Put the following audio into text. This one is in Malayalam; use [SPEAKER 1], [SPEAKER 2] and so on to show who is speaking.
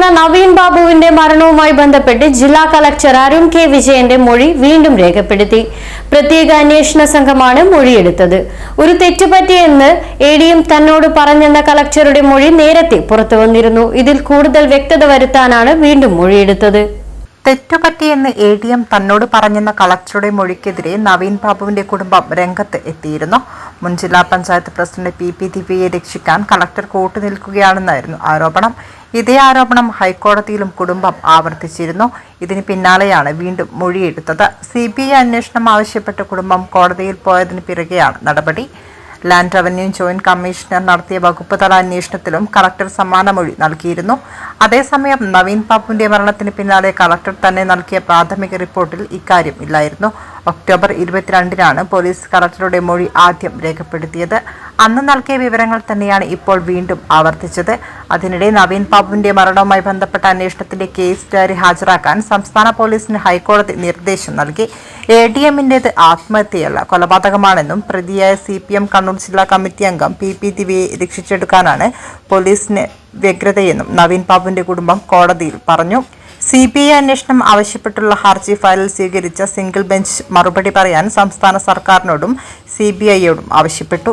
[SPEAKER 1] മരണ നവീൻ ബാബുവിന്റെ മരണവുമായി ബന്ധപ്പെട്ട് ജില്ലാ കളക്ടർ അരുൺ കെ വിജയന്റെ മൊഴി വീണ്ടും രേഖപ്പെടുത്തി. പ്രത്യേക അന്വേഷണ സംഘമാണ് മൊഴിയെടുത്തത്. ഒരു തെറ്റുപറ്റിയെന്ന് എ ഡി എം തന്നോട് പറഞ്ഞെന്ന കളക്ടറുടെ മൊഴി നേരത്തെ പുറത്തു വന്നിരുന്നു. ഇതിൽ കൂടുതൽ വ്യക്തത വരുത്താനാണ് വീണ്ടും മൊഴിയെടുത്തത്.
[SPEAKER 2] തെറ്റുപറ്റിയെന്ന് എ ഡി എം തന്നോട് പറഞ്ഞെന്ന കളക്ടറുടെ മൊഴിക്കെതിരെ നവീൻ ബാബുവിന്റെ കുടുംബം രംഗത്ത് എത്തിയിരുന്നു. മുൻ ജില്ലാ പഞ്ചായത്ത് പ്രസിഡന്റ് പി പി ദിവ്യയെ രക്ഷിക്കാൻ കളക്ടർ കൂട്ടുനിൽക്കുകയാണെന്നായിരുന്നു ആരോപണം. ഇതേ ആരോപണം ഹൈക്കോടതിയിലും കുടുംബം ആവർത്തിച്ചിരുന്നു. ഇതിന് പിന്നാലെയാണ് വീണ്ടും മൊഴിയെടുത്തത്. സി ബി ഐ അന്വേഷണം ആവശ്യപ്പെട്ട കുടുംബം കോടതിയിൽ പോയതിന് പിറകെയാണ് നടപടി. ലാൻഡ് റവന്യൂ ജോയിന്റ് കമ്മീഷണർ നടത്തിയ വകുപ്പ് തല അന്വേഷണത്തിലും കളക്ടർ സമ്മാനമൊഴി നൽകിയിരുന്നു. അതേസമയം നവീൻ ബാബുവിന്റെ മരണത്തിന് പിന്നാലെ കളക്ടർ തന്നെ നൽകിയ പ്രാഥമിക റിപ്പോർട്ടിൽ ഇക്കാര്യം ഇല്ലായിരുന്നു. ഒക്ടോബർ ഇരുപത്തിരണ്ടിനാണ് പോലീസ് കളക്ടറുടെ മൊഴി ആദ്യം രേഖപ്പെടുത്തിയത്. അന്ന് നൽകിയ വിവരങ്ങൾ തന്നെയാണ് ഇപ്പോൾ വീണ്ടും ആവർത്തിച്ചത്. അതിനിടെ നവീൻ ബാബുവിന്റെ മരണവുമായി ബന്ധപ്പെട്ട അന്വേഷണത്തിന്റെ കേസ് ഡയറി ഹാജരാക്കാൻ സംസ്ഥാന പോലീസിന് ഹൈക്കോടതി നിർദ്ദേശം നൽകി. എ ഡി എമ്മിന്റേത് ആത്മഹത്യയല്ല കൊലപാതകമാണെന്നും പ്രതിയായ സി പി എം കണ്ണൂർ ജില്ലാ കമ്മിറ്റി അംഗം പി പി ദിവ്യയെ രക്ഷിച്ചെടുക്കാനാണ് പോലീസിന് വ്യഗ്രതയെന്നും നവീൻ ബാബുവിന്റെ കുടുംബം കോടതിയിൽ പറഞ്ഞു. സി ബി ഐ അന്വേഷണം ആവശ്യപ്പെട്ടുള്ള ഹർജി ഫയൽ സ്വീകരിച്ച സിംഗിൾ ബെഞ്ച് മറുപടി പറയാൻ സംസ്ഥാന സർക്കാരിനോടും സി ബി ഐയോടും ആവശ്യപ്പെട്ടു.